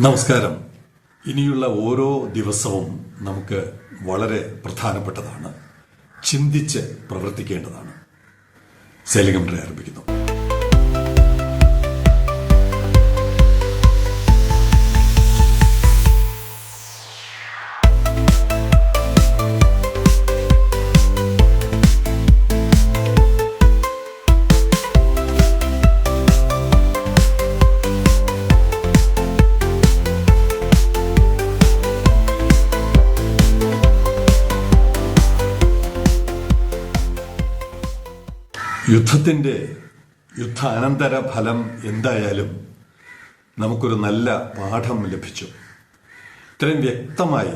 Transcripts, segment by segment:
നമസ്കാരം. ഇനിയുള്ള ഓരോ ദിവസവും നമുക്ക് വളരെ പ്രധാനപ്പെട്ടതാണ്. ചിന്തിച്ച് പ്രവർത്തിക്കേണ്ടതാണ്. സേലിംഗം ആരംഭിക്കുന്നു. യുദ്ധത്തിന്റെ യുദ്ധാനന്തര ഫലം എന്തായാലും നമുക്കൊരു നല്ല പാഠം ലഭിച്ചു. ഇത്രയും വ്യക്തമായി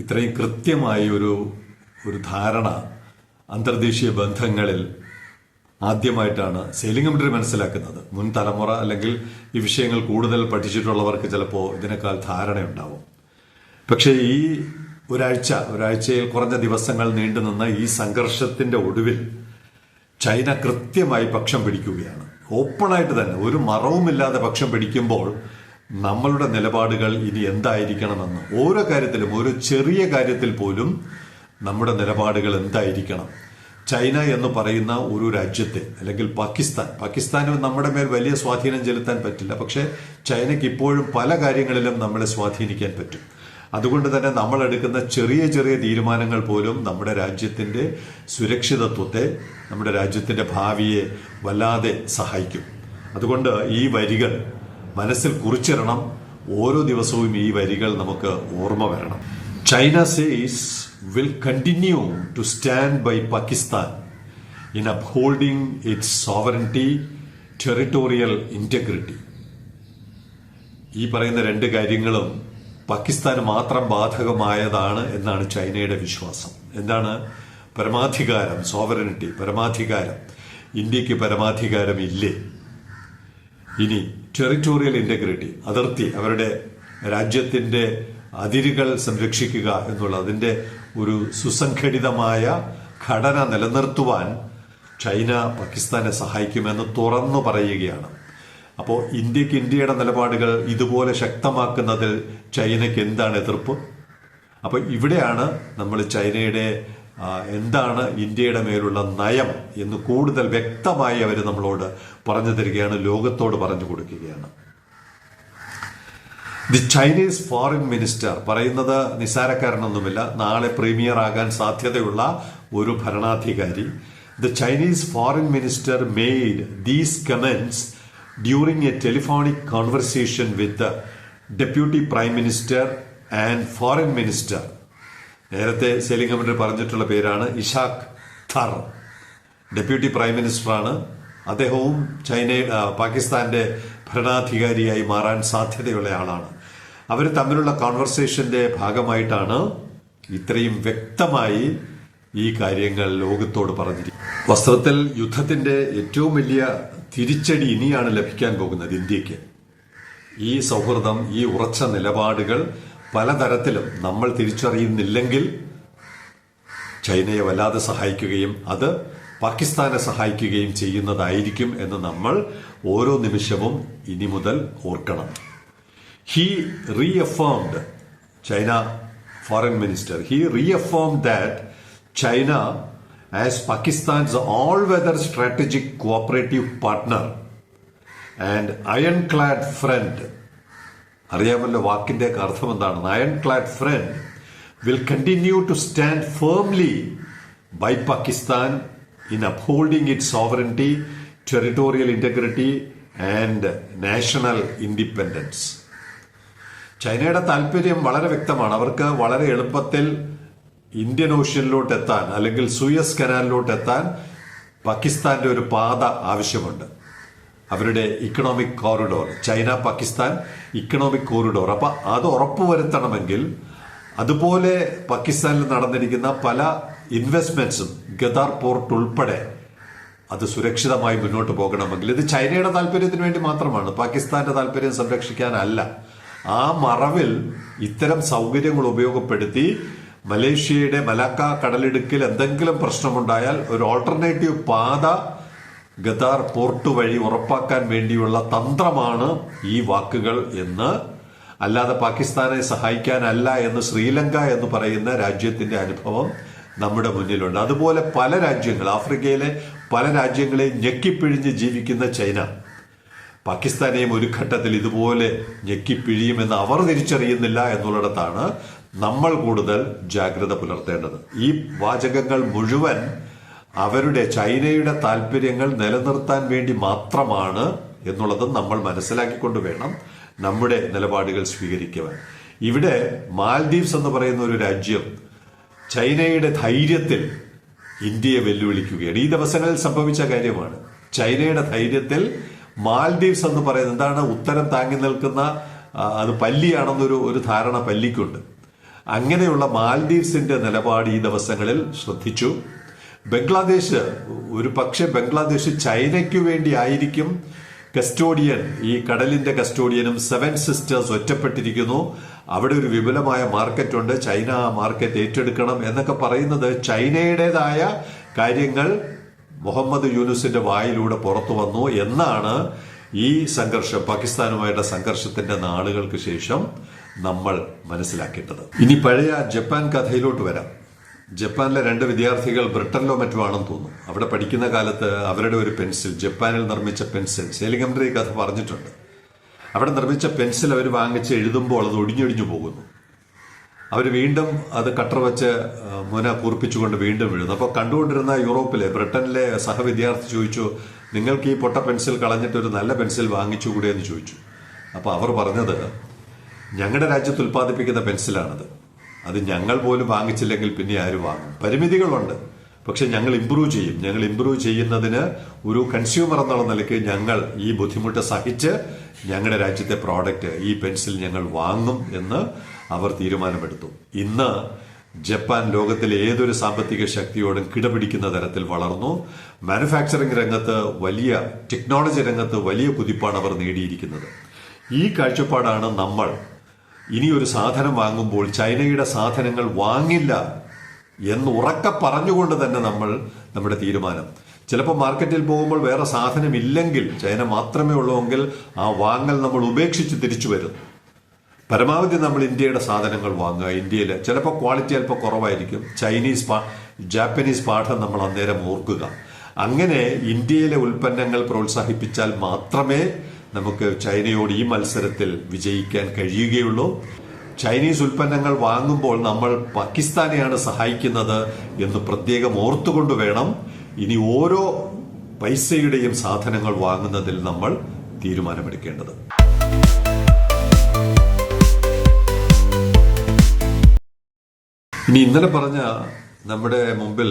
ഇത്രയും കൃത്യമായി ഒരു ഒരു ധാരണ അന്തർദേശീയ ബന്ധങ്ങളിൽ ആദ്യമായിട്ടാണ് സെയിലിംഗ് മനസ്സിലാക്കുന്നത്. മുൻ തലമുറ അല്ലെങ്കിൽ ഈ വിഷയങ്ങൾ കൂടുതൽ പഠിച്ചിട്ടുള്ളവർക്ക് ചിലപ്പോൾ ഇതിനേക്കാൾ ധാരണയുണ്ടാവും. പക്ഷേ ഈ ഒരാഴ്ച ഒരാഴ്ചയിൽ കുറഞ്ഞ ദിവസങ്ങൾ നീണ്ടുനിന്ന ഈ സംഘർഷത്തിന്റെ ഒടുവിൽ ചൈന കൃത്യമായി പക്ഷം പിടിക്കുകയാണ്. ഓപ്പണായിട്ട് തന്നെ ഒരു മറവുമില്ലാതെ പക്ഷം പിടിക്കുമ്പോൾ നമ്മളുടെ നിലപാടുകൾ ഇനി എന്തായിരിക്കണമെന്ന് ഓരോ കാര്യത്തിലും ഒരു ചെറിയ കാര്യത്തിൽ പോലും നമ്മുടെ നിലപാടുകൾ എന്തായിരിക്കണം? ചൈന എന്ന് പറയുന്ന ഒരു രാജ്യത്തെ അല്ലെങ്കിൽ പാകിസ്ഥാൻ പാകിസ്ഥാന് നമ്മുടെ മേൽ വലിയ സ്വാധീനം ചെലുത്താൻ പറ്റില്ല. പക്ഷേ ചൈനയ്ക്ക് ഇപ്പോഴും പല കാര്യങ്ങളിലും നമ്മളെ സ്വാധീനിക്കാൻ പറ്റും. അതുകൊണ്ട് തന്നെ നമ്മൾ എടുക്കുന്ന ചെറിയ ചെറിയ തീരുമാനങ്ങൾ പോലും നമ്മുടെ രാജ്യത്തിന്റെ സുരക്ഷിതത്വത്തെ നമ്മുടെ രാജ്യത്തിന്റെ ഭാവിയെ വല്ലാതെ സഹായിക്കും. അതുകൊണ്ട് ഈ വരികൾ മനസ്സിൽ കുറിച്ചിടണം. ഓരോ ദിവസവും ഈ വരികൾ നമുക്ക് ഓർമ്മ വരണം. China says will continue to stand by Pakistan in upholding its sovereignty territorial integrity ഈ പറയുന്ന രണ്ട് കാര്യങ്ങളും പാകിസ്ഥാന് മാത്രം ബാധകമായതാണ് എന്നാണ് ചൈനയുടെ വിശ്വാസം. എന്താണ്? പരമാധികാരം സോവറിനിറ്റി പരമാധികാരം. ഇന്ത്യയ്ക്ക് പരമാധികാരം ഇല്ലേ ഇനി ടെറിറ്റോറിയൽ ഇന്റഗ്രിറ്റി അതിർത്തി അവരുടെ രാജ്യത്തിന്റെ അതിരുകൾ സംരക്ഷിക്കുക എന്നുള്ള അതിന്റെ ഒരു സുസംഘടിതമായ ഘടന നിലനിർത്തുവാൻ ചൈന പാകിസ്ഥാനെ സഹായിക്കുമെന്ന് തുറന്നു പറയുകയാണ്. അപ്പോൾ ഇന്ത്യയ്ക്ക് ഇന്ത്യയുടെ നിലപാടുകൾ ഇതുപോലെ ശക്തമാക്കുന്നതിൽ ചൈനയ്ക്ക് എന്താണ് എതിർപ്പ്? അപ്പോൾ ഇവിടെയാണ് നമ്മൾ ചൈനയുടെ എന്താണ് ഇന്ത്യയുടെ മേലുള്ള നയം എന്ന് കൂടുതൽ വ്യക്തമായി അവർ നമ്മളോട് പറഞ്ഞു തരികയാണ് ലോകത്തോട് പറഞ്ഞു കൊടുക്കുകയാണ്. ദി ചൈനീസ് ഫോറിൻ മിനിസ്റ്റർ പറയുന്നത് നിസ്സാരക്കാരനൊന്നുമില്ല. നാളെ പ്രീമിയർ ആകാൻ സാധ്യതയുള്ള ഒരു ഭരണാധികാരി. The Chinese foreign minister made these during a telephonic conversation with deputy prime minister and foreign minister നേരത്തെ സെലിംഗമിന് പറഞ്ഞിട്ടുള്ള പേരാണ് ഇഷാഖ് ഥർ. ഡെപ്യൂട്ടി പ്രൈം മിനിസ്റ്ററാണ് അദ്ദേഹവും ചൈന പാകിസ്ഥാന്റെ ഭരണാധികാരിയായി മാറാൻ സാധ്യതയുള്ള ആളാണ്. അവർ തമ്മിലുള്ള കോൺവെർസേഷന്റെ ഭാഗമായിട്ടാണ് ഇത്രയും വ്യക്തമായി ഈ കാര്യങ്ങൾ ലോകത്തോട് പറഞ്ഞിരിക്കുന്നത്. വസ്ത്രത്തിൽ യുദ്ധത്തിന്റെ ഏറ്റവും വലിയ തിരിച്ചടി ഇനിയാണ് ലഭിക്കാൻ പോകുന്നത് ഇന്ത്യയ്ക്ക്. ഈ സൗഹൃദം ഈ ഉറച്ച നിലപാടുകൾ പലതരത്തിലും നമ്മൾ തിരിച്ചറിയുന്നില്ലെങ്കിൽ ചൈനയെ വല്ലാതെ സഹായിക്കുകയും അത് പാകിസ്ഥാനെ സഹായിക്കുകയും ചെയ്യുന്നതായിരിക്കും എന്ന് നമ്മൾ ഓരോ നിമിഷവും ഇനി മുതൽ ഓർക്കണം. He reaffirmed China foreign minister he reaffirmed that China as Pakistan's all-weather strategic cooperative partner and ironclad friend. അറിയാമല്ലോ വാക്കിന്റെ ഒക്കെ അർത്ഥം എന്താണ് ironclad friend will continue to stand firmly by Pakistan in upholding it sovereignty territorial integrity and national independence ചൈനയുടെ താല്പര്യം വളരെ വ്യക്തമാണ്. അവർക്ക് വളരെ എളുപ്പത്തിൽ ഇന്ത്യൻ ഓഷ്യനിലോട്ട് എത്താൻ അല്ലെങ്കിൽ സൂയസ് കനാലിലോട്ട് എത്താൻ പാകിസ്ഥാന്റെ ഒരു പാത ആവശ്യമുണ്ട്. അവരുടെ economic corridor China Pakistan economic corridor അപ്പൊ അത് ഉറപ്പുവരുത്തണമെങ്കിൽ അതുപോലെ പാകിസ്ഥാനിൽ നടന്നിരിക്കുന്ന പല ഇൻവെസ്റ്റ്മെന്റ്സും ഗദാർ പോർട്ട് ഉൾപ്പെടെ അത് സുരക്ഷിതമായി മുന്നോട്ട് പോകണമെങ്കിൽ. ഇത് ചൈനയുടെ താല്പര്യത്തിന് വേണ്ടി മാത്രമാണ്. പാകിസ്ഥാന്റെ താല്പര്യം സംരക്ഷിക്കാനല്ല. ആ മറവിൽ ഇത്തരം സൗകര്യങ്ങൾ ഉപയോഗപ്പെടുത്തി മലേഷ്യയുടെ മലാക്ക കടലിടുക്കിൽ എന്തെങ്കിലും പ്രശ്നമുണ്ടായാൽ ഒരു ഓൾട്ടർനേറ്റീവ് പാത ഗദാർ പോർട്ട് വഴി ഉറപ്പാക്കാൻ വേണ്ടിയുള്ള തന്ത്രമാണ് ഈ വാക്കുകൾ എന്ന്. അല്ലാതെ പാകിസ്ഥാനെ സഹായിക്കാനല്ല എന്ന് ശ്രീലങ്ക എന്ന് പറയുന്ന രാജ്യത്തിന്റെ അനുഭവം നമ്മുടെ മുന്നിലുണ്ട്. അതുപോലെ പല രാജ്യങ്ങൾ ആഫ്രിക്കയിലെ പല രാജ്യങ്ങളെയും ഞെക്കിപ്പിഴിഞ്ഞ് ജീവിക്കുന്ന ചൈന. പാകിസ്ഥാനെയും ഒരു ഘട്ടത്തിൽ ഇതുപോലെ ഞെക്കിപ്പിഴിയുമെന്ന് അവർ തിരിച്ചറിയുന്നില്ല എന്നുള്ളിടത്താണ് നമ്മൾ കൂടുതൽ ജാഗ്രത പുലർത്തേണ്ടത്. ഈ വാചകങ്ങൾ മുഴുവൻ അവരുടെ ചൈനയുടെ താല്പര്യങ്ങൾ നിലനിർത്താൻ വേണ്ടി മാത്രമാണ് എന്നുള്ളത് നമ്മൾ മനസ്സിലാക്കിക്കൊണ്ട് വേണം നമ്മുടെ നിലപാടുകൾ സ്വീകരിക്കുവാൻ. ഇവിടെ മാൽദീവ്സ് എന്ന് പറയുന്ന ഒരു രാജ്യം ചൈനയുടെ ധൈര്യത്തിൽ ഇന്ത്യയെ വെല്ലുവിളിക്കുകയാണ്. ഈ ദിവസങ്ങളിൽ സംഭവിച്ച കാര്യമാണ്. ചൈനയുടെ ധൈര്യത്തിൽ മാൽദീവ്സ് എന്ന് പറയുന്നത് എന്താണ്? ഉത്തരം താങ്ങി നിൽക്കുന്ന അത് പല്ലിയാണെന്നൊരു ഒരു ധാരണ പല്ലിക്കുണ്ട്. അങ്ങനെയുള്ള മാൽദീവ്സിന്റെ നിലപാട് ഈ ദിവസങ്ങളിൽ ശ്രദ്ധിച്ചു. ബംഗ്ലാദേശ് ഒരു പക്ഷേ ബംഗ്ലാദേശ് ചൈനയ്ക്കു വേണ്ടി ആയിരിക്കും കസ്റ്റോഡിയൻ ഈ കടലിന്റെ കസ്റ്റോഡിയനും സെവൻ സിസ്റ്റേഴ്സ് ഒറ്റപ്പെട്ടിരിക്കുന്നു. അവിടെ ഒരു വിപുലമായ മാർക്കറ്റ് ഉണ്ട് ചൈന ആ മാർക്കറ്റ് ഏറ്റെടുക്കണം എന്നൊക്കെ പറയുന്നത് ചൈനയുടേതായ കാര്യങ്ങൾ മുഹമ്മദ് യൂനുസിന്റെ വായിലൂടെ പുറത്തു വന്നു എന്നാണ് ഈ സംഘർഷം പാകിസ്ഥാനുമായിട്ടുള്ള സംഘർഷത്തിന്റെ നാളുകൾക്ക് ശേഷം. നമ്മൾ മനസ്സിലാക്കേണ്ടത്. ഇനി പഴയ ജപ്പാൻ കഥയിലോട്ട് വരാം. ജപ്പാനിലെ രണ്ട് വിദ്യാർത്ഥികൾ ബ്രിട്ടനിലോ മറ്റോ ആണെന്ന് തോന്നുന്നു. അവിടെ പഠിക്കുന്ന കാലത്ത് അവരുടെ ഒരു പെൻസിൽ ജപ്പാനിൽ നിർമ്മിച്ച പെൻസിൽ സേലിംഗംബ്രി കഥ പറഞ്ഞിട്ടുണ്ട്. അവിടെ നിർമ്മിച്ച പെൻസിൽ അവർ വാങ്ങിച്ച് എഴുതുമ്പോൾ അത് ഒടിഞ്ഞൊടിഞ്ഞു പോകുന്നു. അവർ വീണ്ടും അത് കട്ടർ വെച്ച് മുന കൂർപ്പിച്ചുകൊണ്ട് വീണ്ടും എഴുതുന്നു. അപ്പോൾ കണ്ടുകൊണ്ടിരുന്ന യൂറോപ്പിലെ ബ്രിട്ടനിലെ സഹവിദ്യാർത്ഥി ചോദിച്ചു നിങ്ങൾക്ക് ഈ പൊട്ട പെൻസിൽ കളഞ്ഞിട്ട് ഒരു നല്ല പെൻസിൽ വാങ്ങിച്ചുകൂടെ? എന്ന് ചോദിച്ചു. അപ്പോൾ അവർ പറഞ്ഞത് ഞങ്ങളുടെ രാജ്യത്ത് ഉൽപ്പാദിപ്പിക്കുന്ന പെൻസിലാണത്. അത് ഞങ്ങൾ പോലും വാങ്ങിച്ചില്ലെങ്കിൽ പിന്നെ ആര് വാങ്ങും? പരിമിതികളുണ്ട്. പക്ഷെ ഞങ്ങൾ ഇമ്പ്രൂവ് ചെയ്യും. ഞങ്ങൾ ഇമ്പ്രൂവ് ചെയ്യുന്നതിന് ഒരു കൺസ്യൂമർ എന്നുള്ള നിലയ്ക്ക് ഞങ്ങൾ ഈ ബുദ്ധിമുട്ട് സഹിച്ച് ഞങ്ങളുടെ രാജ്യത്തെ പ്രോഡക്റ്റ് ഈ പെൻസിൽ ഞങ്ങൾ വാങ്ങും എന്ന് അവർ തീരുമാനമെടുത്തു. ഇന്ന് ജപ്പാൻ ലോകത്തിലെ ഏതൊരു സാമ്പത്തിക ശക്തിയോടും കിടപിടിക്കുന്ന തരത്തിൽ വളർന്നു. മാനുഫാക്ചറിംഗ് രംഗത്ത് വലിയ ടെക്നോളജി രംഗത്ത് വലിയ കുതിപ്പാണ് അവർ നേടിയിരിക്കുന്നത്. ഈ കാഴ്ചപ്പാടാണ് നമ്മൾ ഇനി ഒരു സാധനം വാങ്ങുമ്പോൾ ചൈനയുടെ സാധനങ്ങൾ വാങ്ങില്ല എന്ന് ഉറക്കെ പറഞ്ഞുകൊണ്ട് തന്നെ നമ്മൾ നമ്മുടെ തീരുമാനം. ചിലപ്പോൾ മാർക്കറ്റിൽ പോകുമ്പോൾ വേറെ സാധനം ഇല്ലെങ്കിൽ ചൈന മാത്രമേ ഉള്ളൂവെങ്കിൽ ആ വാങ്ങൽ നമ്മൾ ഉപേക്ഷിച്ച് തിരിച്ചു വരും. പരമാവധി നമ്മൾ ഇന്ത്യയുടെ സാധനങ്ങൾ വാങ്ങുക. ഇന്ത്യയിൽ ചിലപ്പോൾ ക്വാളിറ്റി അല്പം കുറവായിരിക്കും. ചൈനീസ് പാ ജാപ്പനീസ് പാഠം നമ്മൾ അന്നേരം ഓർക്കുക. അങ്ങനെ ഇന്ത്യയിലെ ഉൽപ്പന്നങ്ങൾ പ്രോത്സാഹിപ്പിച്ചാൽ മാത്രമേ നമുക്ക് ചൈനയോട് ഈ മത്സരത്തിൽ വിജയിക്കാൻ കഴിയുകയുള്ളൂ. ചൈനീസ് ഉൽപ്പന്നങ്ങൾ വാങ്ങുമ്പോൾ നമ്മൾ പാകിസ്ഥാനെയാണ് സഹായിക്കുന്നത് എന്ന് പ്രത്യേകം ഓർത്തുകൊണ്ട് വേണം. ഇനി ഓരോ പൈസയുടെയും സാധനങ്ങൾ വാങ്ങുന്നതിൽ നമ്മൾ തീരുമാനമെടുക്കേണ്ടത്. ഇനി ഇന്നലെ പറഞ്ഞ നമ്മുടെ മുമ്പിൽ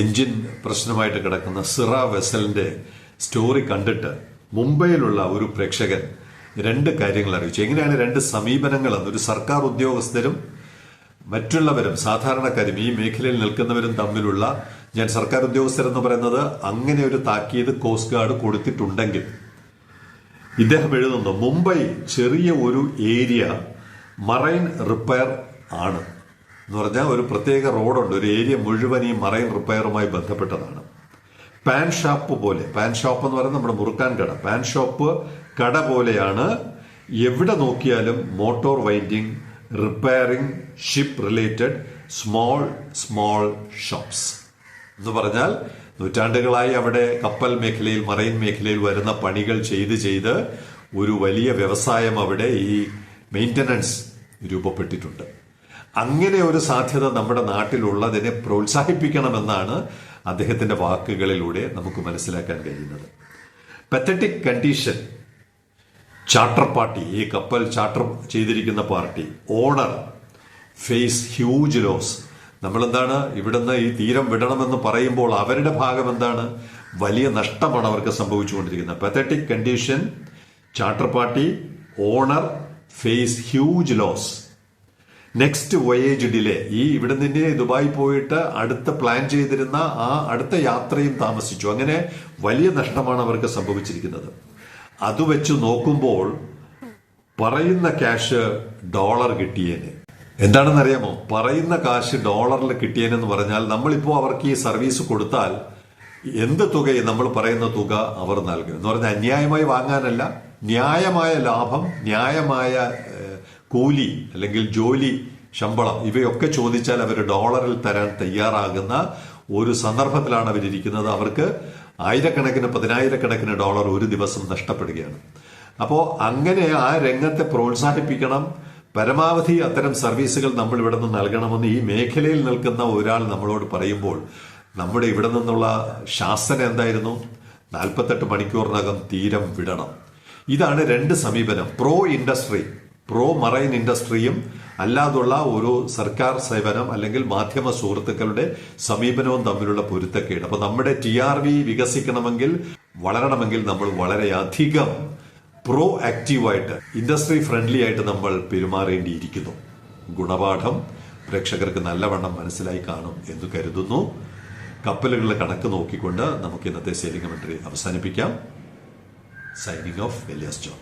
എഞ്ചിൻ പ്രശ്നമായിട്ട് കിടക്കുന്ന സിറ വെസലിന്റെ സ്റ്റോറി കണ്ടിട്ട് മുംബൈയിലുള്ള ഒരു പ്രേക്ഷകൻ രണ്ട് കാര്യങ്ങൾ അറിയിച്ചു. എങ്ങനെയാണ് രണ്ട് സമീപനങ്ങൾ എന്ന്? ഒരു സർക്കാർ ഉദ്യോഗസ്ഥരും മറ്റുള്ളവരും സാധാരണക്കാരും ഈ മേഖലയിൽ നിൽക്കുന്നവരും തമ്മിലുള്ള ഞാൻ സർക്കാർ ഉദ്യോഗസ്ഥരെന്ന് പറയുന്നത് അങ്ങനെ ഒരു താക്കീത് കോസ്റ്റ് ഗാർഡ് കൊടുത്തിട്ടുണ്ടെങ്കിൽ ഇദ്ദേഹം എഴുതുന്നു മുംബൈ ചെറിയ ഒരു ഏരിയ മറൈൻ റിപ്പയർ ആണ് എന്ന് പറഞ്ഞാൽ ഒരു പ്രത്യേക റോഡുണ്ട്. ഒരു ഏരിയ മുഴുവൻ ഈ മറൈൻ റിപ്പയറുമായി ബന്ധപ്പെട്ടതാണ്. പാൻ ഷോപ്പ് പോലെ. പാൻ ഷോപ്പ് എന്ന് പറയുന്നത് നമ്മുടെ മുറുക്കാൻ കട. പാൻ ഷോപ്പ് കട പോലെയാണ്. എവിടെ നോക്കിയാലും motor winding repairing ship related small small shops. എന്ന് പറഞ്ഞാൽ നൂറ്റാണ്ടുകളായി അവിടെ കപ്പൽ മേഖലയിൽ മറൈൻ മേഖലയിൽ വരുന്ന പണികൾ ചെയ്ത് ചെയ്ത് ഒരു വലിയ വ്യവസായം അവിടെ ഈ മെയിന്റനൻസ് രൂപപ്പെട്ടിട്ടുണ്ട്. അങ്ങനെ ഒരു സാധ്യത നമ്മുടെ നാട്ടിലുള്ളതിനെ പ്രോത്സാഹിപ്പിക്കണമെന്നാണ് അദ്ദേഹത്തിന്റെ വാക്കുകളിലൂടെ നമുക്ക് മനസ്സിലാക്കാൻ കഴിയുന്നത്. പത്തറ്റിക് കണ്ടീഷൻ ചാർട്ടർ പാർട്ടി ഈ കപ്പൽ ചാർട്ടർ ചെയ്തിരിക്കുന്ന party owner face huge loss നമ്മളെന്താണ് ഇവിടുന്ന് ഈ തീരം വിടണമെന്ന് പറയുമ്പോൾ അവരുടെ ഭാഗം എന്താണ്? വലിയ നഷ്ടമാണ് അവർക്ക് സംഭവിച്ചുകൊണ്ടിരിക്കുന്നത്. Pathetic condition charter party owner face huge loss next voyage delay ഈ ഇവിടെ നിന്ന് ദുബായ് പോയിട്ട് അടുത്ത പ്ലാൻ ചെയ്തിരുന്ന ആ അടുത്ത യാത്രയും താമസിച്ചു. അങ്ങനെ വലിയ നഷ്ടമാണ് അവർക്ക് സംഭവിച്ചിരിക്കുന്നത്. അത് വെച്ച് നോക്കുമ്പോൾ പറയുന്ന ക്യാഷ് ഡോളർ കിട്ടിയേനെ. എന്താണെന്നറിയാമോ? പറയുന്ന കാശ് ഡോളറിൽ കിട്ടിയേനെന്ന് പറഞ്ഞാൽ നമ്മളിപ്പോൾ അവർക്ക് ഈ സർവീസ് കൊടുത്താൽ എന്ത് തുകയും നമ്മൾ പറയുന്ന തുക അവർ നൽകും. എന്ന് പറഞ്ഞാൽ അന്യായമായി വാങ്ങാനല്ല ന്യായമായ ലാഭം ന്യായമായ കൂലി അല്ലെങ്കിൽ ജോലി ശമ്പളം ഇവയൊക്കെ ചോദിച്ചാൽ അവർ ഡോളറിൽ തരാൻ തയ്യാറാകുന്ന ഒരു സന്ദർഭത്തിലാണ് അവരിയ്ക്കുന്നത് അവർക്ക് ആയിരക്കണക്കിന് പതിനായിരക്കണക്കിന് ഡോളർ ഒരു ദിവസം നഷ്ടപ്പെടുകയാണ്. അപ്പോൾ അങ്ങനെ ആ രംഗത്തെ പ്രോത്സാഹിപ്പിക്കണം. പരമാവധി അത്തരം സർവീസുകൾ നമ്മൾ ഇവിടെ നിന്ന് നൽകണമെന്ന് ഈ മേഖലയിൽ നിൽക്കുന്ന ഒരാൾ നമ്മളോട് പറയുമ്പോൾ നമ്മുടെ ഇവിടെ നിന്നുള്ള ശാസന എന്തായിരുന്നു? നാൽപ്പത്തെട്ട് മണിക്കൂറിനകം തീരം വിടണം. ഇതാണ് രണ്ട് സമീപനം. പ്രോ ഇൻഡസ്ട്രി പ്രോ മറൈൻ ഇൻഡസ്ട്രിയും അല്ലാതുള്ള ഒരു സർക്കാർ സേവനം അല്ലെങ്കിൽ മാധ്യമ സുഹൃത്തുക്കളുടെ സമീപനവും തമ്മിലുള്ള പൊരുത്തക്കേട്. അപ്പൊ നമ്മുടെ ടി ആർ വി വികസിക്കണമെങ്കിൽ വളരണമെങ്കിൽ നമ്മൾ വളരെയധികം പ്രോ ആക്റ്റീവായിട്ട് ഇൻഡസ്ട്രി ഫ്രണ്ട്ലി ആയിട്ട് നമ്മൾ പെരുമാറേണ്ടിയിരിക്കുന്നു. ഗുണപാഠം പ്രേക്ഷകർക്ക് നല്ലവണ്ണം മനസ്സിലായി കാണും എന്ന് കരുതുന്നു. കപ്പലുകളുടെ കണക്ക് നോക്കിക്കൊണ്ട് നമുക്ക് ഇന്നത്തെ സെയിലിംഗ് കമന്ററി അവസാനിപ്പിക്കാം. സൈനിങ് ഓഫ് വെല്ലിയസ് ജോൺ